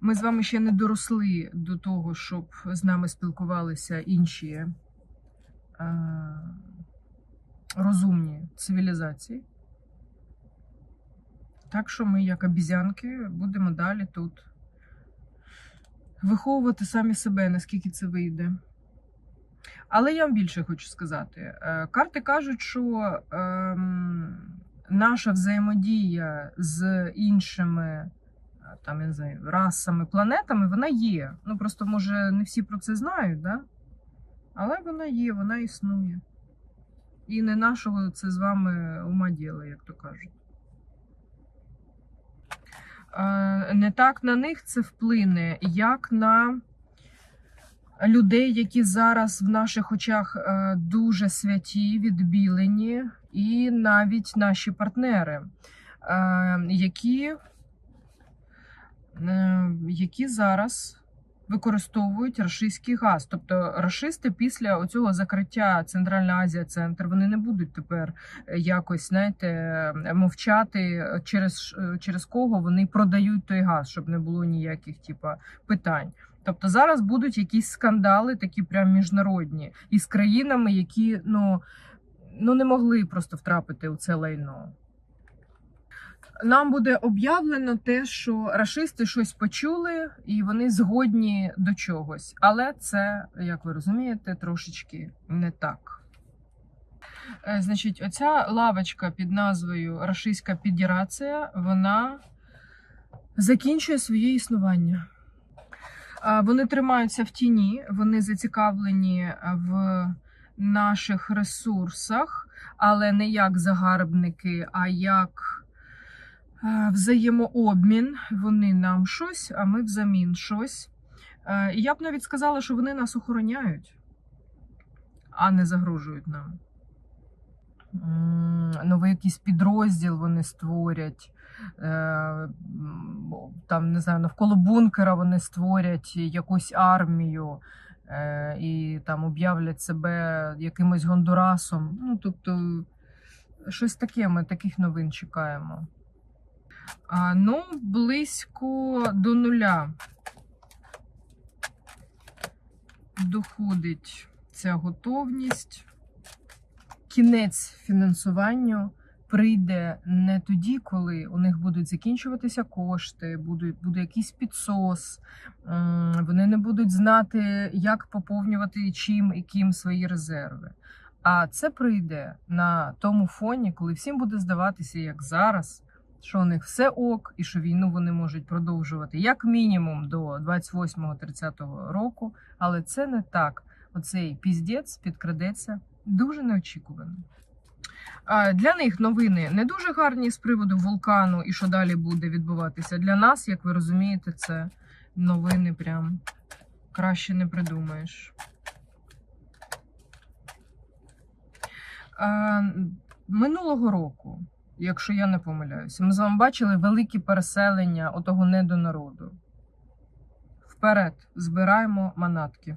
Ми з вами ще не доросли до того, щоб з нами спілкувалися інші е, розумні цивілізації. Так що ми, як обізянки, будемо далі тут виховувати самі себе, наскільки це вийде. Але я вам більше хочу сказати. Е, Карти кажуть, що ем, наша взаємодія з іншими там, я не знаю, расами, планетами, вона є. Ну просто, може, не всі про це знають, да? але вона є, вона існує. І не нашого це з вами ума діло, як то кажуть. Е, Не так на них це вплине, як на людей, які зараз в наших очах е, дуже святі, відбілені, і навіть наші партнери, е, які, які зараз використовують рашистський газ. Тобто рашисти після оцього закриття Центральна Азія центр вони не будуть тепер е, якось знаєте, мовчати через, е, через кого вони продають той газ, щоб не було ніяких типа питань. Тобто зараз будуть якісь скандали, такі прям міжнародні, із країнами, які ну, ну не могли просто втрапити у це лайно. Нам буде об'явлено те, що рашисти щось почули і вони згодні до чогось. Але це, як ви розумієте, трошечки не так. Е, Значить, оця лавочка під назвою Рашистська Федерація, вона закінчує своє існування. Вони тримаються в тіні, вони зацікавлені в наших ресурсах, але не як загарбники, а як взаємообмін. Вони нам щось, а ми взамін щось. Е, І я б навіть сказала, що вони нас охороняють, а не загрожують нам. Новий якийсь підрозділ вони створять. Е, Там, не знаю, навколо бункера вони створять якусь армію е, і там об'являть себе якимось гондурасом. Ну, тобто, щось таке ми таких новин чекаємо. Ну, близько до нуля доходить ця готовність. Кінець фінансуванню прийде не тоді, коли у них будуть закінчуватися кошти, буде, буде якийсь підсос, вони не будуть знати, як поповнювати чим і ким свої резерви. А це прийде на тому фоні, коли всім буде здаватися, як зараз, що у них все ок, і що війну вони можуть продовжувати як мінімум до 28-30 року. Але це не так. Оцей піздець підкрадеться дуже неочікувано. Для них новини не дуже гарні з приводу вулкану і що далі буде відбуватися. Для нас, як ви розумієте, це новини прям краще не придумаєш. Минулого року, якщо я не помиляюся, ми з вами бачили великі переселення отого недонароду. Вперед, збираємо манатки.